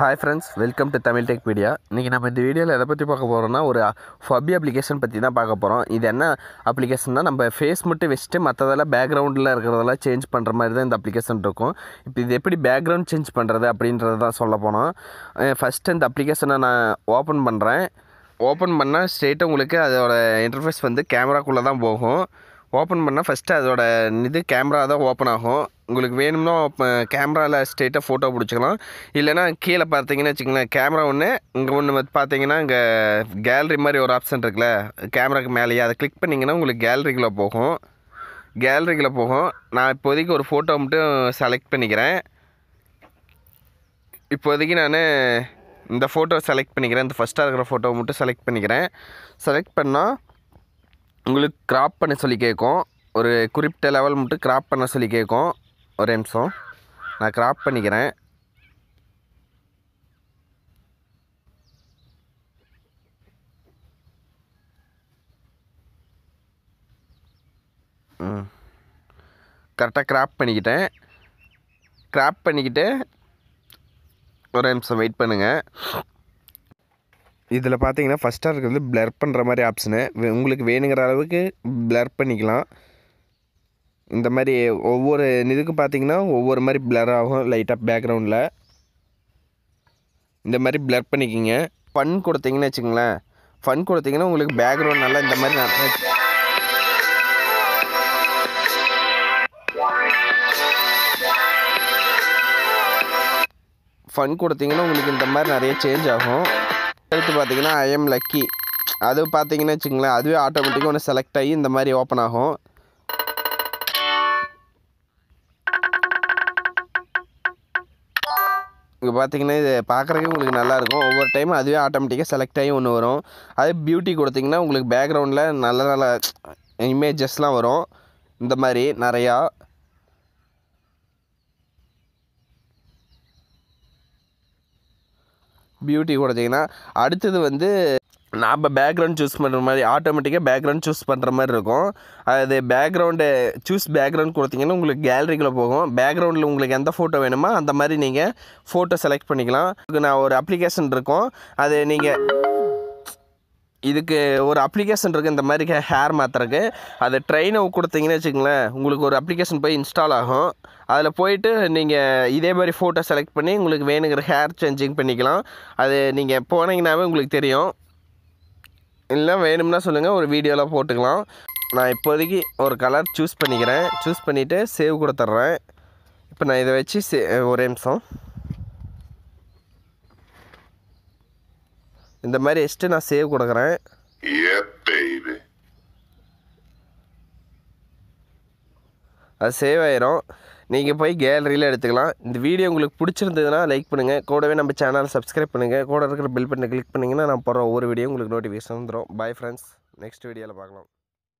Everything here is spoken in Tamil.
Hi friends welcome to Tamil tech media இன்றைக்கி நம்ம இந்த வீடியோவில் எதை பற்றி பார்க்க போகிறோம்னா ஒரு ஃபபி அப்ளிகேஷன் பற்றி தான் பார்க்க போகிறோம் இது என்ன அப்ளிகேஷன்னா நம்ம ஃபேஸ் மட்டும் வச்சுட்டு மற்றதெல்லாம் பேக்ரவுண்டில் இருக்கிறதெல்லாம் சேஞ்ச் பண்ணுற மாதிரி தான் இந்த அப்ளிகேஷன் இருக்கும். இப்போ இது எப்படி பேக்ரவுண்ட் சேஞ்ச் பண்ணுறது அப்படின்றது தான் சொல்ல போனோம் ஃபஸ்ட்டு இந்த அப்ளிகேஷனை நான் ஓப்பன் பண்ணுறேன் ஓப்பன் பண்ணால் ஸ்ட்ரெயிட்டாக உங்களுக்கு அதோட இன்டர்ஃபேஸ் வந்து கேமராக்குள்ளே தான் போகும். ஓப்பன் பண்ணால் ஃபஸ்ட்டு அதோட இது கேமரா தான் ஓப்பன் ஆகும். உங்களுக்கு வேணும்னா கேமராவில் ஸ்ட்ரெயிட்டாக ஃபோட்டோ பிடிச்சிக்கலாம். இல்லைனா கீழே பார்த்தீங்கன்னு வச்சுக்கோங்களேன் கேமரா ஒன்று இங்கே ஒன்று வந்து பார்த்தீங்கன்னா இங்கே கேலரி மாதிரி ஒரு ஆப்ஷன் இருக்குல்ல கேமராக்கு மேலேயே. அதை கிளிக் பண்ணிங்கன்னா உங்களுக்கு கேலரிக்குள்ளே போகும். கேலரிக்குள்ளே போகும். நான் இப்போதைக்கு ஒரு ஃபோட்டோ மட்டும் செலக்ட் பண்ணிக்கிறேன். இப்போதைக்கு நான் இந்த ஃபோட்டோ செலக்ட் பண்ணிக்கிறேன். இந்த ஃபஸ்ட்டாக இருக்கிற ஃபோட்டோ மட்டும் செலக்ட் பண்ணிக்கிறேன். செலக்ட் பண்ணால் உங்களுக்கு கிராப் பண்ண சொல்லி கேட்கும். ஒரு குறிப்பிட்ட லெவல் மட்டும் கிராப் பண்ண சொல்லி கேட்கும். ஒரு நிமிஷம். நான் கிராப் பண்ணிக்கிறேன். ம். கரெக்டாக கிராப் பண்ணிக்கிட்டேன். கிராப் பண்ணிக்கிட்டு ஒரு நிமிஷம் வெயிட் பண்ணுங்கள் இதில் பார்த்தீங்கன்னா ஃபஸ்ட்டாக இருக்கிறது பிளர் பண்ணுற மாதிரி ஆப்ஷனு உங்களுக்கு வேணுங்கிற அளவுக்கு பிளர் பண்ணிக்கலாம். இந்த மாதிரி ஒவ்வொரு இதுக்கும் பார்த்தீங்கன்னா ஒவ்வொரு மாதிரி பிளர் ஆகும் லைட்டாக பேக்ரவுண்டில் இந்த மாதிரி பிளர் பண்ணிக்கிங்க. ஃபன் கொடுத்தீங்கன்னு வச்சுங்களேன் ஃபன் கொடுத்தீங்கன்னா உங்களுக்கு பேக்ரவுண்ட் நல்லா இந்த மாதிரி நிறைய ஃபன் கொடுத்தீங்கன்னா உங்களுக்கு இந்த மாதிரி நிறைய சேஞ்ச் ஆகும். அடுத்து பார்த்தீங்கன்னா ஐஎம் லக்கி அது பார்த்தீங்கன்னா வச்சுங்களேன் அதுவே ஆட்டோமேட்டிக்காக ஒன்று செலக்ட் ஆகி இந்த மாதிரி ஓப்பன் ஆகும். இங்கே பார்த்தீங்கன்னா இது பார்க்குறதுக்கு உங்களுக்கு நல்லாயிருக்கும் ஒவ்வொரு டைமும் அதுவே ஆட்டோமேட்டிக்காக செலக்ட் ஆகி ஒன்று வரும். அதே பியூட்டி கொடுத்தீங்கன்னா உங்களுக்கு பேக்ரவுண்டில் நல்ல நல்ல இமேஜஸ்லாம் வரும். இந்த மாதிரி நிறையா. பியூட்டி கொடுத்தீங்கன்னா அடுத்தது வந்து நாம் பேக்ரவுண்ட் சூஸ் பண்ணுற மாதிரி ஆட்டோமேட்டிக்காக பேக்ரவுண்ட் சூஸ் பண்ணுற மாதிரி இருக்கும். அது பேக்ரவுண்டு சூஸ் பேக்ரவுண்ட் கொடுத்தீங்கன்னா உங்களுக்கு கேலரிக்குள்ளே போகும். பேக்ரவுண்டில் உங்களுக்கு எந்த ஃபோட்டோ வேணுமோ அந்த மாதிரி நீங்கள் ஃபோட்டோ செலக்ட் பண்ணிக்கலாம். நான் ஒரு அப்ளிகேஷன் இருக்கும். அது நீங்கள் இதுக்கு ஒரு அப்ளிகேஷன் இருக்குது இந்த மாதிரி ஹேர் மாற்றுறதுக்கு அது ட்ரெயினை கொடுத்தீங்கன்னு வச்சுக்கோங்களேன் உங்களுக்கு ஒரு அப்ளிகேஷன் போய் இன்ஸ்டால் ஆகும். அதில் போயிட்டு நீங்கள் இதே மாதிரி ஃபோட்டோ செலக்ட் பண்ணி உங்களுக்கு வேணுங்கிற ஹேர் சேஞ்சிங் பண்ணிக்கலாம். அது நீங்கள் போனீங்கன்னாவே உங்களுக்கு தெரியும். இல்லை வேணும்னா சொல்லுங்கள் ஒரு வீடியோலாம் போட்டுக்கலாம். நான் இப்போதைக்கு ஒரு கலர் சூஸ் பண்ணிக்கிறேன். சூஸ் பண்ணிவிட்டு சேவ் கொடுத்துட்றேன். இப்போ நான் இதை வச்சு சே ஒரே நிமிஷம். இந்த மாதிரி வச்சுட்டு நான் சேவ் கொடுக்குறேன். அது சேவ் ஆயிரும். நீங்கள் போய் கேலரியில் எடுத்துக்கலாம். இந்த வீடியோ உங்களுக்கு பிடிச்சிருந்ததுன்னா லைக் பண்ணுங்கள் கூடவே நம்ம சேனலை சப்ஸ்கிரைப் பண்ணுங்கள் கூட இருக்கிற பில் பட்டனை கிளிக் பண்ணிங்கன்னா நான் போடுற ஒவ்வொரு வீடியோ உங்களுக்கு நோட்டிஃபிகேஷன் வந்துடும் பை ஃப்ரெண்ட்ஸ் நெக்ஸ்ட் வீடியோவில் பார்க்கலாம்.